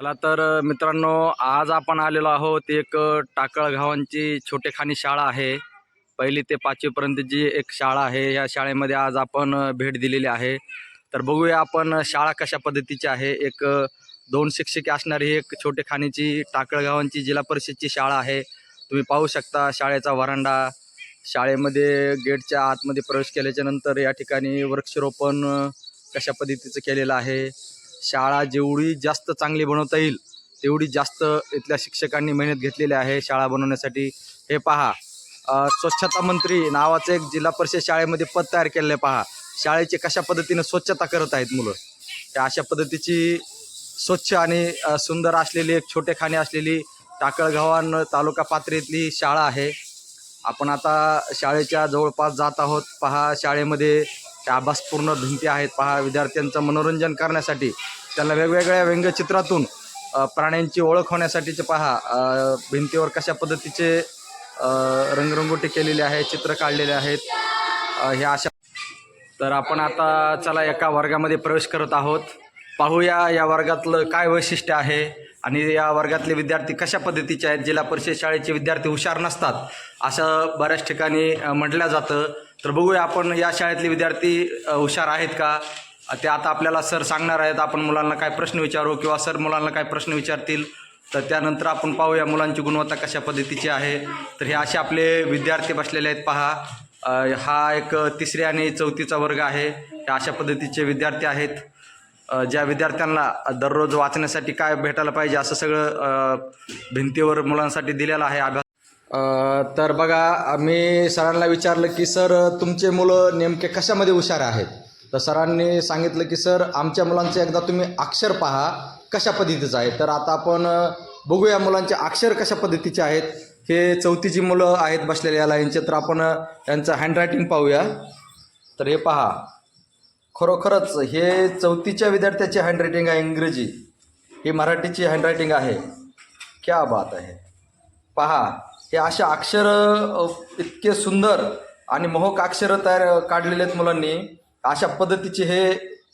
चला तर मित्रांनो आज आपण आलेलो आहोत एक टाकळगावांची छोटेखानी शाळा आहे. पहिली ते पाचवीपर्यंतची एक शाळा आहे या शाळेमध्ये आज आपण भेट दिलेली आहे. तर बघूया आपण शाळा कशा पद्धतीची आहे. एक दोन शिक्षके असणारी एक छोटेखानीची टाकळगावांची जिल्हा परिषदची शाळा आहे. तुम्ही पाहू शकता शाळेचा वरांडा. शाळेमध्ये गेटच्या आतमध्ये प्रवेश केल्याच्यानंतर या ठिकाणी वृक्षारोपण कशा पद्धतीचं केलेलं आहे. शाळा जेवढी जास्त चांगली बनवता येईल तेवढी जास्त इथल्या शिक्षकांनी मेहनत घेतलेली आहे शाळा बनवण्यासाठी. हे पहा स्वच्छता मंत्री नावाचं एक जिल्हा परिषद शाळेमध्ये पद तयार केलेलं आहे पहा. शाळेची कशा पद्धतीनं स्वच्छता करत आहेत मुलं? त्या अशा पद्धतीची स्वच्छ आणि सुंदर असलेली एक छोटे छोटेखाने असलेली टाकळगावान तालुका पातळीतली शाळा आहे. आपण आता शाळेच्या जवळपास जात आहोत. पहा शाळेमध्ये त्या आभासपूर्ण भिंती आहेत पहा विद्यार्थ्यांचं मनोरंजन करण्यासाठी. त्यांना वेगवेगळ्या व्यंगचित्रातून प्राण्यांची ओळख होण्यासाठीचे पहा भिंतीवर कशा पद्धतीचे रंगरंगोटी केलेली आहे चित्र काढलेले आहेत. हे अशा तर आपण आता चला एका वर्गामध्ये प्रवेश करत आहोत. पाहूया या वर्गातलं काय वैशिष्ट्य आहे आणि या वर्गातले विद्यार्थी कशा पद्धतीचे आहेत जिल्हा परिषद शाळेचे विद्यार्थी हुशार नसतात असं बऱ्याच ठिकाणी म्हटलं जातं. तर बघूया आपण या शाळेतले विद्यार्थी हुशार आहेत का? ते आता आपल्याला सर सांगणार आहेत आपण मुलांना काय प्रश्न विचारू किंवा सर मुलांना काय प्रश्न विचारतील. तर त्यानंतर आपण पाहूया मुलांची गुणवत्ता कशा पद्धतीची आहे. तर हे असे आपले विद्यार्थी बसलेले आहेत पहा. हा एक तिसरी आणि चौथीचा वर्ग आहे. अशा पद्धतीचे विद्यार्थी आहेत. ज्या विद्यार्थ्यांना दररोज वाचण्यासाठी काय भेटायला पाहिजे असं सगळं भिंतीवर मुलांसाठी दिलेलं आहे अभ्यास. तर बघा मी सरांना विचारलं की सर तुमचे मुलं नेमके कशामध्ये हुशार आहेत? तर सरांनी सांगितलं की सर आमच्या मुलांचे एकदा तुम्ही अक्षर पहा कशा पद्धतीचं आहे? तर आता आपण बघूया मुलांचे अक्षर कशा पद्धतीचे आहेत. हे चौथीची मुलं आहेत बसलेले या लाईनचे तर आपण यांचं हँडरायटिंग पाहूया. तर हे पहा. खरोखरच हे चौथीच्या विद्यार्थ्याची हँडरायटिंग आहे इंग्रजी. ही मराठीची हँडरायटिंग आहे. क्या बात आहे. पहा हे अशा अक्षर इतके सुंदर आणि मोहक अक्षरं तयार काढलेले आहेत मुलांनी. अशा पद्धतीचे हे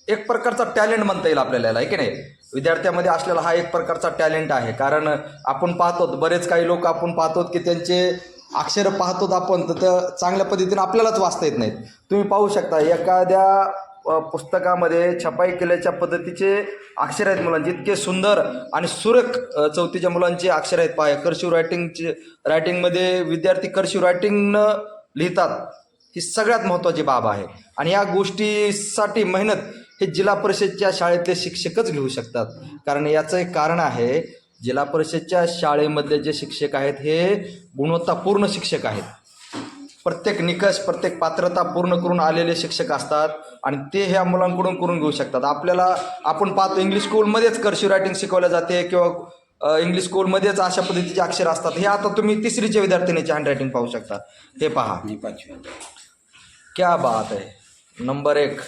एक प्रकारचा टॅलेंट म्हणता येईल आपल्याला आहे की नाही? विद्यार्थ्यामध्ये असलेला हा एक प्रकारचा टॅलेंट आहे. कारण आपण पाहतो बरेच काही लोक आपण पाहतो की त्यांचे अक्षर पाहतो आपण तर त्या चांगल्या पद्धतीने आपल्यालाच वाचता येत नाहीत. तुम्ही पाहू शकता एखाद्या पुस्तकामध्ये छपाई केल्याच्या पद्धतीचे अक्षर आहेत मुलांचे. इतके सुंदर आणि सुरेख चौथीच्या मुलांचे अक्षर आहेत. पाय कर्शिव रायटिंगचे रायटिंगमध्ये विद्यार्थी कर्शिव रायटिंगनं लिहितात. ही सगळ्यात महत्त्वाची बाब आहे. आणि या गोष्टीसाठी मेहनत हे जिल्हा परिषदच्या शाळेतले शिक्षकच घेऊ शकतात. कारण याचं एक कारण आहे जिल्हा परिषदच्या शाळेमधले जे शिक्षक आहेत हे गुणवत्तापूर्ण शिक्षक आहेत. प्रत्येक निकष प्रत्येक पात्रता पूर्ण करून आलेले शिक्षक असतात आणि ते ह्या मुलांकडून करून घेऊ शकतात. आपल्याला आपण पाहतो इंग्लिश स्कूलमध्येच कर्शिव रायटिंग शिकवलं जाते किंवा इंग्लिश स्कूलमध्येच अशा पद्धतीचे अक्षर असतात. हे आता तुम्ही तिसरीच्या विद्यार्थिनीचे हँडरायटिंग पाहू शकता. हे पहा. क्या बात आहे. नंबर एक.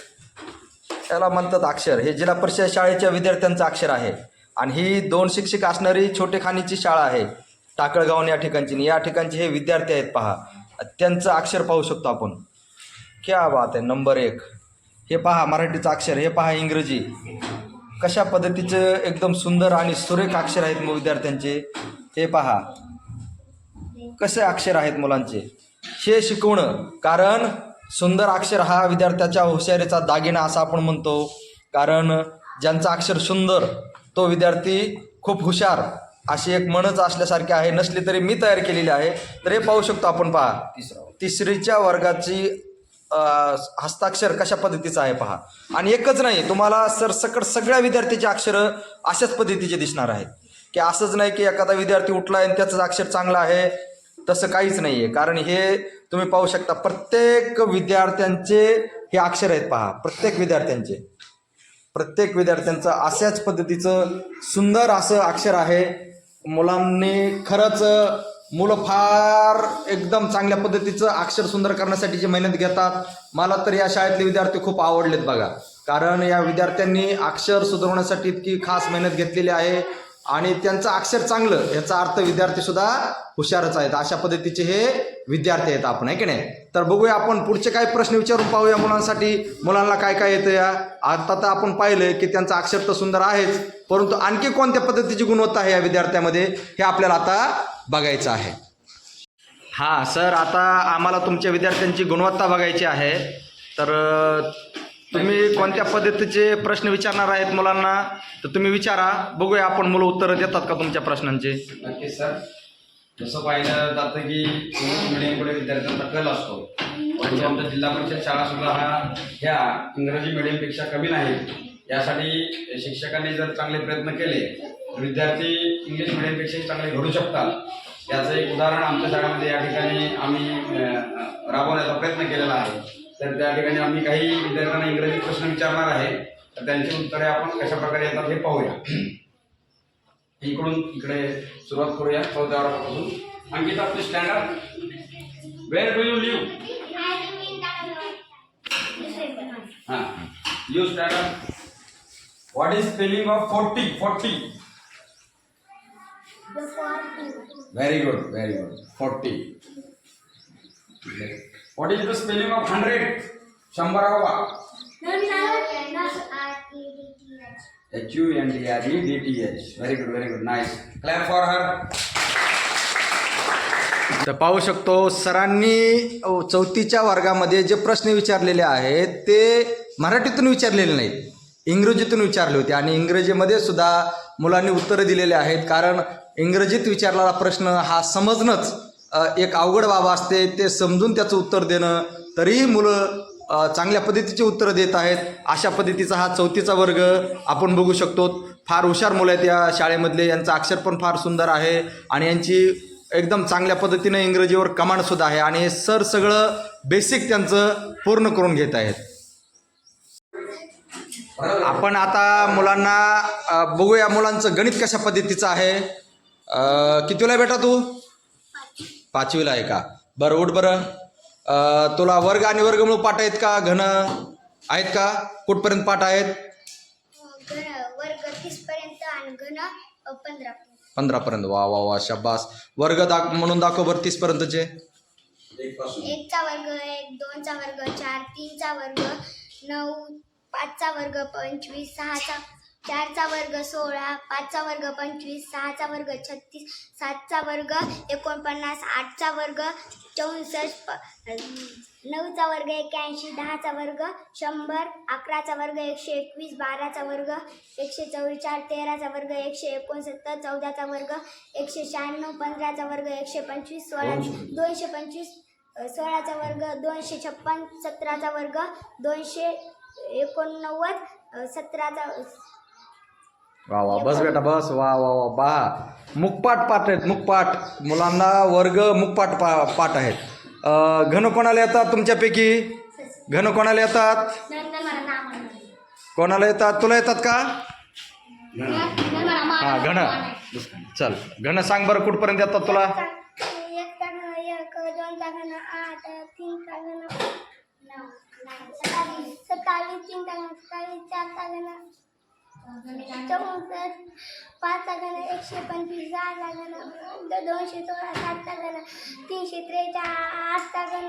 याला म्हणतात अक्षर. हे जिल्हा परिषद शाळेच्या विद्यार्थ्यांचं अक्षर आहे. आणि ही दोन शिक्षक असणारी छोटेखानीची शाळा आहे. टाकळगावन या ठिकाणची या ठिकाणचे हे विद्यार्थी आहेत पहा. त्यांचं अक्षर पाहू शकतो आपण. क्या बात आहे नंबर एक. हे पहा मराठीचं अक्षर हे पहा इंग्रजी. कशा पद्धतीचं एकदम सुंदर आणि सुरेख अक्षर आहेत मग विद्यार्थ्यांचे? हे पहा. कसे अक्षर आहेत मुलांचे? हे शिकवणं कारण सुंदर अक्षर हा विद्यार्थ्याच्या हुशारीचा दागिना असा आपण म्हणतो. कारण ज्यांचं अक्षर सुंदर तो विद्यार्थी खूप हुशार. अशी एक म्हणच असल्यासारखी आहे नसली तरी मी तयार केलेली आहे. तर हे पाहू शकतो आपण पहा. तिसरीच्या वर्गाची हस्ताक्षर कशा पद्धतीचं आहे पहा. आणि एकच नाही तुम्हाला सरसकट सगळ्या विद्यार्थ्याची अक्षरं अशाच पद्धतीचे दिसणार आहेत. की असंच नाही की एखादा विद्यार्थी उठला आणि त्याचं अक्षर चांगलं आहे. तसं काहीच नाही आहे कारण हे तुम्ही पाहू शकता प्रत्येक विद्यार्थ्यांचे हे अक्षर आहेत पहा. प्रत्येक विद्यार्थ्यांचे. प्रत्येक विद्यार्थ्यांचं अशाच पद्धतीचं सुंदर असं अक्षर आहे. मुलांनी खरंच मुलं फार एकदम चांगल्या पद्धतीचं अक्षर सुंदर करण्यासाठी जी मेहनत घेतात. मला तर या शाळेतले विद्यार्थी खूप आवडलेत बघा. कारण या विद्यार्थ्यांनी अक्षर सुधारवण्यासाठी इतकी खास मेहनत घेतलेली आहे आणि त्यांचं अक्षर चांगलं याचा अर्थ विद्यार्थी सुद्धा हुशारच आहेत. अशा पद्धतीचे हे विद्यार्थी आहेत आपण आहे की नाही? तर बघूया आपण पुढचे काही प्रश्न विचारून पाहूया मुलांसाठी. मुलांना काय काय येतं या? आता तर आपण पाहिलं की त्यांचा अक्षर तर सुंदर आहेच परंतु आणखी कोणत्या पद्धतीची गुणवत्ता आहे या विद्यार्थ्यामध्ये हे आपल्याला आता बघायचं आहे. हां सर आता आम्हाला तुमच्या विद्यार्थ्यांची गुणवत्ता बघायची आहे. तर तुम्ही कोणत्या पद्धतीचे प्रश्न विचारणार आहेत मुलांना? तर तुम्ही विचारा. बघूया आपण मुलं उत्तरं देतात का तुमच्या प्रश्नांचे? नक्की सर. जसं पाहिलं जातं की इंग्लिश मिडियमकडे विद्यार्थ्यांचा कल असतो. म्हणजे आमच्या जिल्हा परिषद शाळा सुद्धा हा ह्या इंग्रजी मिडियमपेक्षा कमी नाही. यासाठी शिक्षकांनी जर चांगले प्रयत्न केले तर विद्यार्थी इंग्लिश मिडियमपेक्षाही चांगले घडू शकतात. याचं एक उदाहरण आमच्या शाळेमध्ये या ठिकाणी आम्ही राबवण्याचा प्रयत्न केलेला आहे. तर त्या ठिकाणी आम्ही काही विद्यार्थ्यांना इंग्रजी प्रश्न विचारणार आहे. तर त्यांची उत्तरे आपण कशाप्रकारे येतात हे पाहूया. इकडून इकडे सुरुवात करूया चौथ्या वर्गापासून अंकिता आपली standard where do you live हां. You standard what is spelling of forty forty very good very good forty what is the spelling of hundred शंभरावा H U N D R E D T H. Very good very good nice Clap for her. तर पाहू शकतो सरांनी चौथीच्या वर्गामध्ये जे प्रश्न विचारलेले आहेत ते मराठीतून विचारलेले नाहीत. इंग्रजीतून विचारले होते. आणि इंग्रजीमध्ये सुद्धा मुलांनी उत्तरं दिलेले आहेत. कारण इंग्रजीत विचारलेला प्रश्न हा समजणंच एक अवघड बाबा असते. ते समजून त्याचं उत्तर देणं तरीही मुलं चांगल्या पद्धतीचे उत्तरं देत आहेत. अशा पद्धतीचा हा चौथीचा वर्ग आपण बघू शकतो. फार हुशार मुलं आहेत या शाळेमधले. यांचं अक्षर पण फार सुंदर आहे आणि यांची एकदम चांगल्या पद्धतीनं इंग्रजीवर कमांडसुद्धा आहे आणि हे सर सगळं बेसिक त्यांचं पूर्ण करून घेत आहेत. आपण आता मुलांना बघूया मुलांचं गणित कशा पद्धतीचं आहे. कितीला बेटा तू? पाचवीला आहे का? बरं उठ बरं. तुला वर्ग आणि वर्गमूळ पाठ आहेत का? घन आहेत का? कुठपर्यंत पाठ आहेत? वर्ग तीस पर्यंत आणि घन पंधरा पर्यंत वा वा वा शब्बास वर्ग दाख म्हणून दाखव बरं तीसपर्यंतचे. एकचा वर्ग एक दोनचा वर्ग चार तीनचा वर्ग नऊ पाचचा वर्ग पंचवीस सहाचा चारचा वर्ग सोळा पाचचा वर्ग पंचवीस सहाचा वर्ग छत्तीस सातचा वर्ग एकोणपन्नास आठचा वर्ग चौसष्ट प नऊचा वर्ग एक्याऐंशी दहाचा वर्ग शंभर अकराचा वर्ग एकशे एकवीस बाराचा वर्ग एकशे चव्वेचाळीस तेराचा वर्ग एकशे एकोणसत्तर चौदाचा वर्ग एकशे शहाण्णव पंधराचा वर्ग एकशे पंचवीस सोळा दोनशे पंचवीस. सोळाचा वर्ग दोनशे छप्पन सतराचा वर्ग दोनशे एकोणनव्वद सतराचा वा वा. बस बेटा बस. वा वा वा. बा मुकपाट पाठ आहेत मुकपाट मुलांना वर्ग मुकपाट पा पाठ आहेत. घन कोणाला येतात तुमच्यापैकी? घन कोणाला येतात? कोणाला येतात? तुला येतात का? हां घन. चल. घन सांग बरं कुठपर्यंत येतात तुला? चौसष्ट पाचचा घन एकशे पंचवीस सहाचा घन दोनशे सोळा सातचा घन तीनशे त्रेचाळीस आठचा घन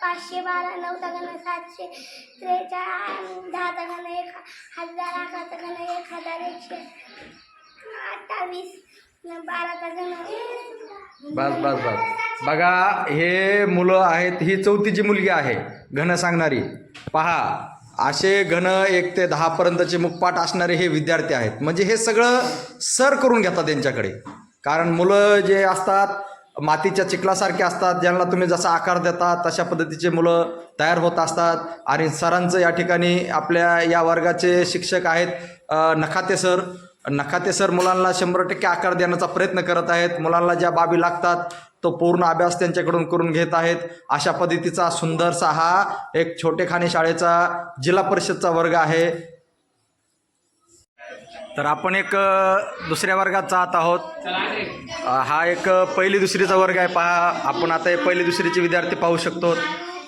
पाचशे बारा नऊचा घन सातशे त्रेचाळीस दहाचा घन एक हजार अकराचा घन एक हजार एकशे अठ्ठावीस बाराचा घन बस बस बस. बघा हे मुलं आहेत ही चौथीची मुलगी आहे घन सांगणारी. पहा. असे घन एक ते दहापर्यंतचे मुखपाठ असणारे हे विद्यार्थी आहेत. म्हणजे हे सगळं सर करून घेतात त्यांच्याकडे कारण मुलं जे असतात मातीच्या चिखलासारखे असतात ज्यांना तुम्ही जसा आकार देता तशा पद्धतीचे मुलं तयार होत असतात. आणि सरांचं या ठिकाणी आपल्या या वर्गाचे शिक्षक आहेत नखाते सर. नखाते सर मुलांना शंभर टक्के आकार देण्याचा प्रयत्न करत आहेत. मुलांना ज्या बाबी लागतात तो पूर्ण अभ्यास त्यांच्याकडून करून घेत आहेत. अशा पद्धतीचा सुंदरसा हा एक छोटेखानी शाळेचा जिल्हा परिषदचा वर्ग आहे. तर आपण एक दुसऱ्या वर्गात जात आहोत. हा एक पहिली दुसरीचा वर्ग आहे. पहा आपण आता हे पहिली दुसरीचे विद्यार्थी पाहू शकतो.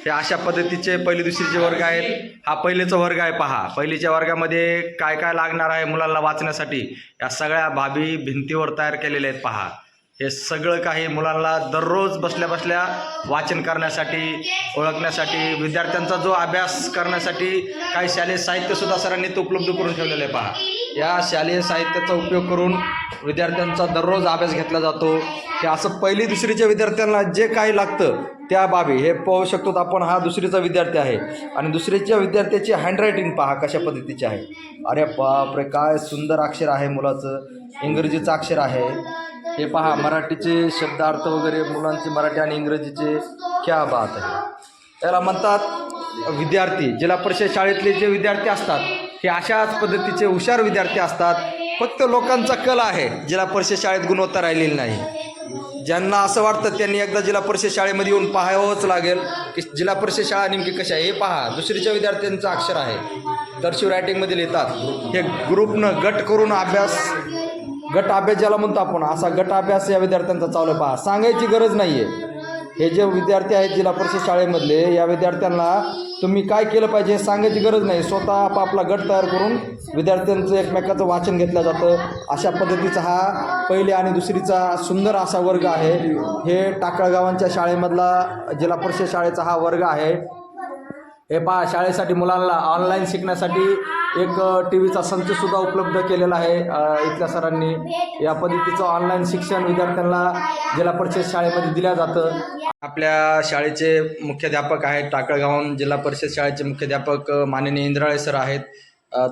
हे अशा पद्धतीचे पहिली दुसरीचे वर्ग आहेत. हा पहिलेचा वर्ग आहे पहा. पहिलीच्या वर्गामध्ये काय काय लागणार आहे मुलांना वाचण्यासाठी? या सगळ्या बाबी भिंतीवर तयार केलेल्या आहेत पहा. हे सगळं काही मुलांना दररोज बसल्या बसल्या वाचन करण्यासाठी ओळखण्यासाठी विद्यार्थ्यांचा जो अभ्यास करण्यासाठी काही शालेय साहित्यसुद्धा सरांनी तो उपलब्ध करून ठेवलेलं आहे पहा. या शालेय साहित्याचा उपयोग करून विद्यार्थ्यांचा दररोज अभ्यास घेतला जातो. हे असं पहिली दुसरीच्या विद्यार्थ्यांना जे काही लागतं त्या बाबी हे पाहू शकतो आपण हा दुसरीचा विद्यार्थी आहे. आणि दुसरीच्या विद्यार्थ्याची हँडरायटिंग पहा कशा पद्धतीची आहे. अरे बापरे काय सुंदर अक्षर आहे मुलाचं. इंग्रजीचं अक्षर आहे. हे पहा मराठीचे शब्दार्थ वगैरे मुलांचे मराठी आणि इंग्रजीचे. क्या बात आहे. त्याला म्हणतात विद्यार्थी जिल्हा परिषद शाळेतले जे विद्यार्थी असतात हे अशाच पद्धतीचे हुशार विद्यार्थी असतात. फक्त लोकांचा कल आहे जिल्हा परिषद शाळेत गुणवत्ता राहिलेली नाही. ज्यांना असं वाटतं त्यांनी एकदा जिल्हा परिषद शाळेमध्ये येऊन पाहावंच लागेल की जिल्हा परिषद शाळा नेमकी कशा आहे हे पहा. दुसरीच्या विद्यार्थ्यांचं अक्षर आहे. कर्शिव रायटिंगमध्ये लिहितात हे ग्रुपनं गट करून अभ्यास गट अभ्यास ज्याला म्हणतो आपण असा गट अभ्यास या विद्यार्थ्यांचा चालू पहा. सांगायची गरज नाही आहे हे जे विद्यार्थी आहेत जिल्हा परिषद शाळेमधले या विद्यार्थ्यांना तुम्ही काय केलं पाहिजे हे सांगायची गरज नाही. स्वतः आपापला गट तयार करून विद्यार्थ्यांचं एकमेकाचं वाचन घेतलं जातं. अशा पद्धतीचा हा पहिले आणि दुसरीचा सुंदर असा वर्ग आहे. हे टाकळगावांच्या शाळेमधला जिल्हा परिषद शाळेचा हा वर्ग आहे. हे पहा शाळेसाठी मुलांना ऑनलाईन शिकण्यासाठी एक टी व्हीचा संचसुद्धा उपलब्ध केलेला आहे इथल्या सरांनी. या पद्धतीचं ऑनलाईन शिक्षण विद्यार्थ्यांना जिल्हा परिषद शाळेमध्ये दिलं जातं. आपल्या शाळेचे मुख्याध्यापक आहेत टाकळगावून जिल्हा परिषद शाळेचे मुख्याध्यापक माननीय इंद्राळे सर आहेत.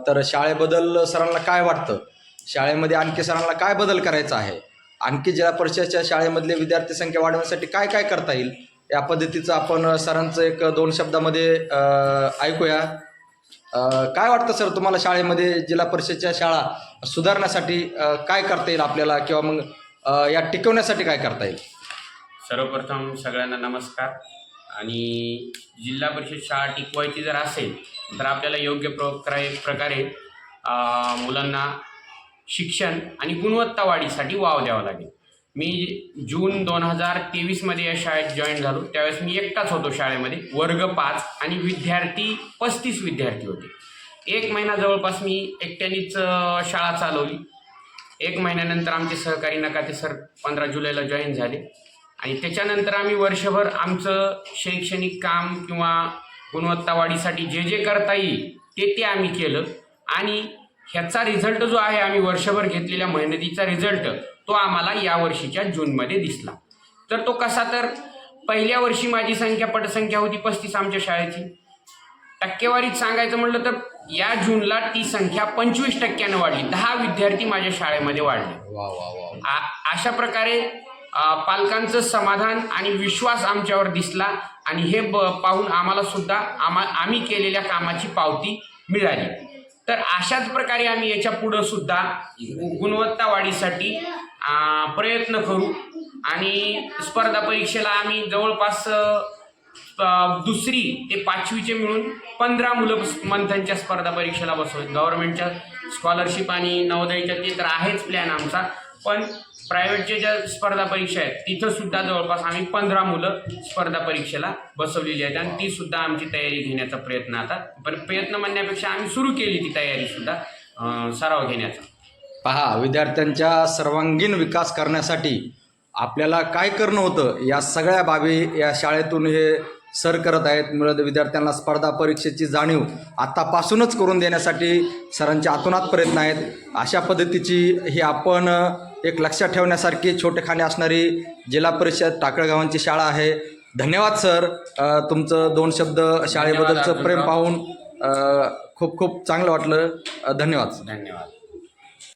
तर शाळेबद्दल सरांना काय वाटतं? शाळेमध्ये आणखी सरांना काय बदल करायचा आहे? आणखी जिल्हा परिषदच्या शाळेमधले विद्यार्थी संख्या वाढवण्यासाठी काय काय करता येईल? या पद्धतीचं आपण सरांचं एक दोन शब्दामध्ये ऐकूया. काय वाटतं सर तुम्हाला शाळेमध्ये जिल्हा परिषदच्या शाळा सुधारण्यासाठी काय करता येईल आपल्याला किंवा मग या टिकवण्यासाठी काय करता येईल? सर्वप्रथम सगळ्यांना नमस्कार. आणि जिल्हा परिषद शाळा टिकवायची जर असेल तर आपल्याला योग्य प्रकारे प्रकारे मुलांना शिक्षण आणि गुणवत्ता वाढीसाठी वाव द्यावा लागेल. मी जून दोन हजार तेवीसमध्ये या शाळेत जॉईन झालो. त्यावेळेस मी एकटाच होतो शाळेमध्ये. वर्ग पाच आणि विद्यार्थी पस्तीस विद्यार्थी होते. एक महिना जवळपास मी एकट्यानेच शाळा चालवली. एक महिन्यानंतर आमचे सहकारी नकाते सर पंधरा जुलैला जॉईन झाले. आणि त्याच्यानंतर आम्ही वर्षभर आमचं शैक्षणिक काम किंवा गुणवत्ता वाढीसाठी जे जे करता येईल ते ते आम्ही केलं. आणि ह्याचा रिझल्ट जो आहे आम्ही वर्षभर घेतलेल्या मेहनतीचा रिझल्ट तो आम्हाला या वर्षीच्या जूनमध्ये दिसला. तर तो कसा तर? पहिल्या वर्षी माझी संख्या पटसंख्या होती पस्तीस आमच्या शाळेची. टक्केवारीत सांगायचं म्हटलं तर या जूनला ती संख्या पंचवीस टक्क्यानं वाढली. दहा विद्यार्थी माझ्या शाळेमध्ये वाढले. वा वा वा. आ- अशा प्रकारे पालकांचं समाधान आणि विश्वास आमच्यावर दिसला आणि हे ब पाहून आम्हाला सुद्धा आम्हा आम्ही केलेल्या कामाची पावती मिळाली. तर अशाच प्रकारे आम्ही याच्या पुढं सुद्धा गुणवत्ता वाढीसाठी प्रयत्न करू. आणि स्पर्धा परीक्षेला आम्ही जवळपास दुसरी ते पाचवीचे मिळून पंधरा मुलं मंथांच्या स्पर्धा परीक्षेला बसवत. गव्हर्नमेंटच्या स्कॉलरशिप आणि नवोदयच्या ते तर आहेच प्लॅन आमचा. पण प्रायव्हेटच्या ज्या स्पर्धा परीक्षा आहेत तिथं सुद्धा जवळपास आम्ही पंधरा मुलं स्पर्धा परीक्षेला बसवलेली आहेत आणि ती सुद्धा आमची तयारी घेण्याचा प्रयत्न आता पण प्रयत्न म्हणण्यापेक्षा आम्ही सुरू केली ती तयारी सुद्धा सराव घेण्याचा. पहा विद्यार्थ्यांच्या सर्वांगीण विकास करण्यासाठी आपल्याला काय करणं होतं या सगळ्या बाबी या शाळेतून हे सर करत आहेत मुलं विद्यार्थ्यांना स्पर्धा परीक्षेची जाणीव आत्तापासूनच करून देण्यासाठी सरांचे आतोनात प्रयत्न आहेत. अशा पद्धतीची ही आपण एक लक्षात ठेवण्यासारखी छोटेखाने असणारी जिल्हा परिषद टाकळगावांची शाळा आहे. धन्यवाद सर. तुमचं दोन शब्द शाळेबद्दलचं प्रेम पाहून खूप खूप चांगलं वाटलं. धन्यवाद. धन्यवाद.